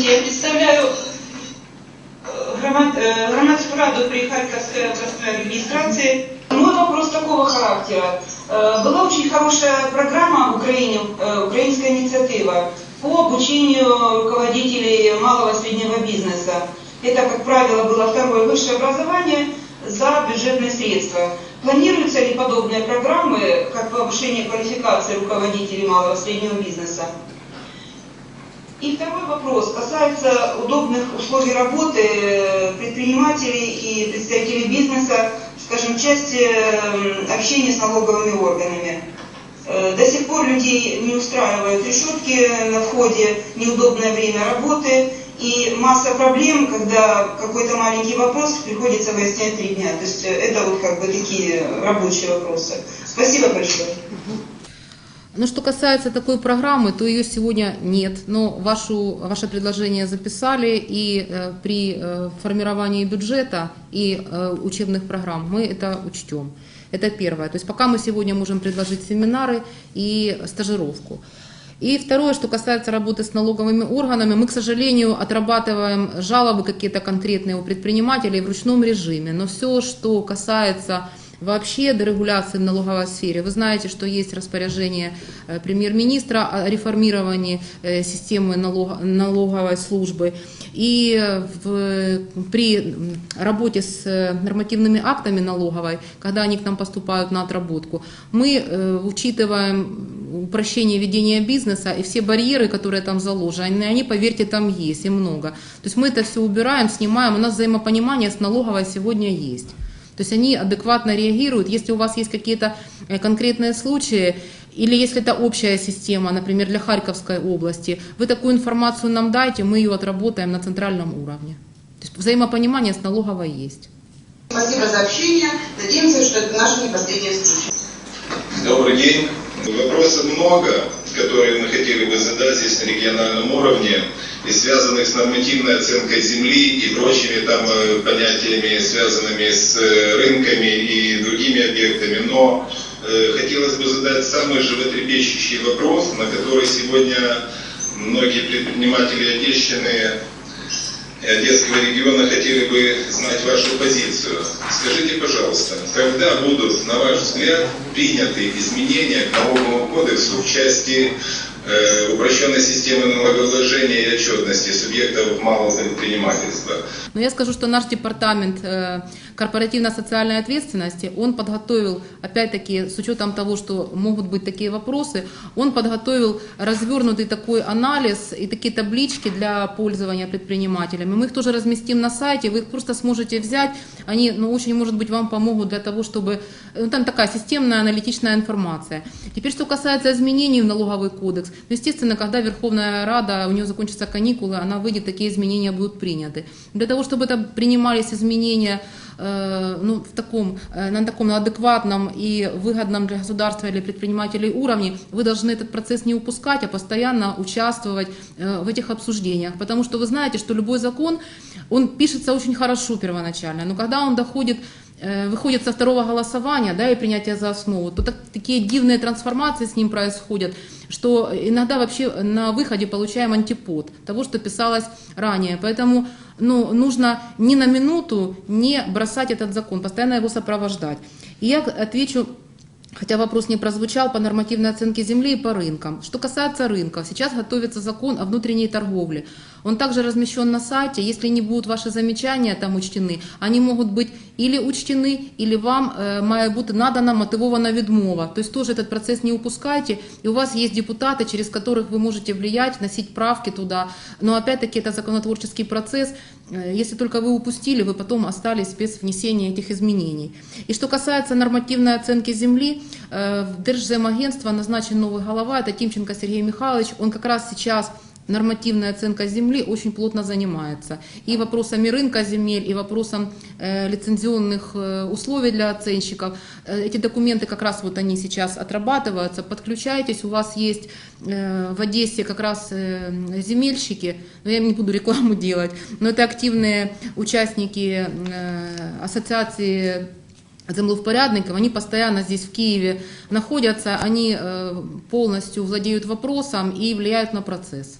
Здравствуйте, я представляю э, громад- э, громадскую раду при Харьковской областной администрации. Мой вопрос такого характера. Э, Была очень хорошая программа в Украине, украинская инициатива по обучению руководителей малого и среднего бизнеса. Это, как правило, было второе высшее образование за бюджетные средства. Планируются ли подобные программы, как повышение квалификации руководителей малого и среднего бизнеса? И второй вопрос касается удобных условий работы э, предпринимателей и представителей бизнеса, скажем, части э, общения с налоговыми органами. Э, До сих пор людей не устраивают решетки на входе, неудобное время работы и масса проблем, когда какой-то маленький вопрос приходится выяснять три дня. То есть это вот как бы такие рабочие вопросы. Спасибо большое. Ну, что касается такой программы, то ее сегодня нет, но вашу, ваше предложение записали, и э, при э, формировании бюджета и э, учебных программ мы это учтем. Это первое. То есть пока мы сегодня можем предложить семинары и стажировку. И второе, что касается работы с налоговыми органами, мы, к сожалению, отрабатываем жалобы какие-то конкретные у предпринимателей в ручном режиме. Но все, что касается вообще дерегуляции в налоговой сфере, вы знаете, что есть распоряжение э, премьер-министра о реформировании э, системы налог- налоговой службы. И э, в- при работе с нормативными актами налоговой, когда они к нам поступают на отработку, мы учитываем упрощение ведения бизнеса и все барьеры, которые там заложены, они, поверьте, там есть и много. То есть мы это все убираем, снимаем, у нас взаимопонимание с налоговой сегодня есть. То есть они адекватно реагируют. Если у вас есть какие-то э, конкретные случаи, или если это общая система, например, для Харьковской области, вы такую информацию нам дайте, мы ее отработаем на центральном уровне. То есть взаимопонимание с налоговой есть. Спасибо за общение. Надеемся, что это наша не последняя встреча. Добрый день. Вопросов много, которые мы хотели бы задать здесь на региональном уровне, и связанных с нормативной оценкой земли и прочими там э, понятиями, связанными с э, рынками и другими объектами. Но э, хотелось бы задать самый животрепещущий вопрос, на который сегодня многие предприниматели и Одесского региона хотели бы знать вашу позицию. Скажите, пожалуйста, когда будут, на ваш взгляд, приняты изменения к налоговому кодексу в части упрощенной системы налогообложения и отчетности субъектов малого предпринимательства? Но я скажу, что наш департамент э, корпоративно-социальной ответственности, он подготовил, опять-таки, с учетом того, что могут быть такие вопросы, он подготовил развернутый такой анализ и такие таблички для пользования предпринимателями. Мы их тоже разместим на сайте, вы их просто сможете взять, они, ну, очень, может быть, вам помогут для того, чтобы, ну, там такая системная аналитичная информация. Теперь, что касается изменений в налоговый кодекс, ну, естественно, когда Верховная Рада, у нее закончатся каникулы, она выйдет, такие изменения будут приняты. Для того, чтобы это принимались изменения э, ну, в таком, э, на таком адекватном и выгодном для государства или предпринимателей уровне, вы должны этот процесс не упускать, а постоянно участвовать э, в этих обсуждениях. Потому что вы знаете, что любой закон, он пишется очень хорошо первоначально, но когда он доходит выходит со второго голосования да, и принятия за основу, то так, такие дивные трансформации с ним происходят, что иногда вообще на выходе получаем антипод того, что писалось ранее. Поэтому ну, нужно ни на минуту не бросать этот закон, постоянно его сопровождать. И я отвечу Хотя вопрос не прозвучал по нормативной оценке земли и по рынкам. Что касается рынков, сейчас готовится закон о внутренней торговле. Он также размещен на сайте. Если не будут ваши замечания там учтены, они могут быть или учтены, или вам э, має бути надана мотивована відмова. То есть тоже этот процесс не упускайте. И у вас есть депутаты, через которых вы можете влиять, вносить правки туда. Но опять-таки это законотворческий процесс. Э, Если только вы упустили, вы потом остались без внесения этих изменений. И что касается нормативной оценки земли, э, в Держземагентство назначен новый голова, это Тимченко Сергей Михайлович. Он как раз сейчас нормативная оценка земли очень плотно занимается. И вопросами рынка земель, и вопросом э, лицензионных э, условий для оценщиков. Э, эти документы как раз вот они сейчас отрабатываются. Подключайтесь, у вас есть в Одессе как раз земельщики, но я не буду рекламу делать, но это активные участники ассоциации землевпорядников, они постоянно здесь в Киеве находятся, они полностью владеют вопросом и влияют на процесс.